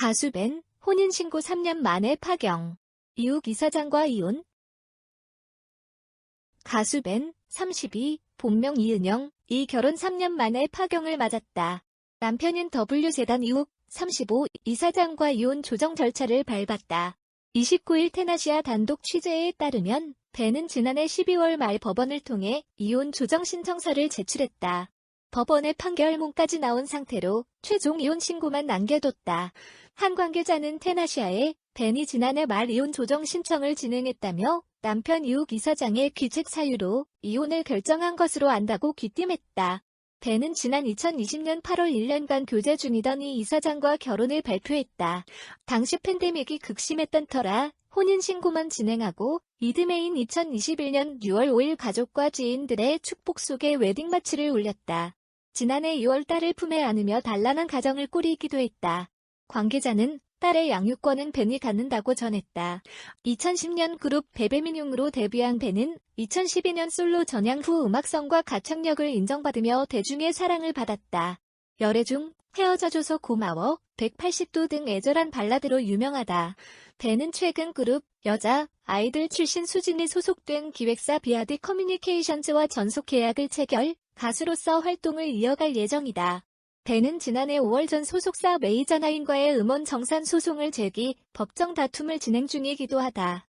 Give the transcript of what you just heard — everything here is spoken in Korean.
가수 벤, 혼인신고 3년 만에 파경. 이욱 이사장과 이혼. 가수 벤, 32, 본명 이은영, 이 결혼 3년 만에 파경을 맞았다. 남편인 W재단 이욱, 35, 이사장과 이혼 조정 절차를 밟았다. 29일 테나시아 단독 취재에 따르면 벤은 지난해 12월 말 법원을 통해 이혼 조정 신청서를 제출했다. 법원의 판결문까지 나온 상태로 최종 이혼 신고만 남겨뒀다. 한 관계자는 테나시아에 벤이 지난해 말 이혼 조정 신청을 진행했다며 남편 이욱 이사장의 귀책 사유로 이혼을 결정한 것으로 안다고 귀띔했다. 벤은 지난 2020년 8월 1년간 교제 중이던 이 이사장과 결혼을 발표했다. 당시 팬데믹이 극심했던 터라 혼인신고만 진행하고 이듬해인 2021년 6월 5일 가족과 지인들의 축복 속에 웨딩마치를 올렸다. 지난해 2월 딸을 품에 안으며 단란한 가정을 꾸리기도 했다. 관계자는 딸의 양육권은 벤이 갖는다고 전했다. 2010년 그룹 베베민용으로 데뷔한 벤은 2012년 솔로 전향 후 음악성과 가창력을 인정받으며 대중의 사랑을 받았다. 열애 중 헤어져줘서 고마워, 180도 등 애절한 발라드로 유명하다. 벤은 최근 그룹 여자 아이들 출신 수진이 소속된 기획사 비아드 커뮤니케이션즈와 전속 계약을 체결, 가수로서 활동을 이어갈 예정이다. 벤은 지난해 5월 전 소속사 메이저나인과의 음원 정산 소송을 제기, 법정 다툼을 진행 중이기도 하다.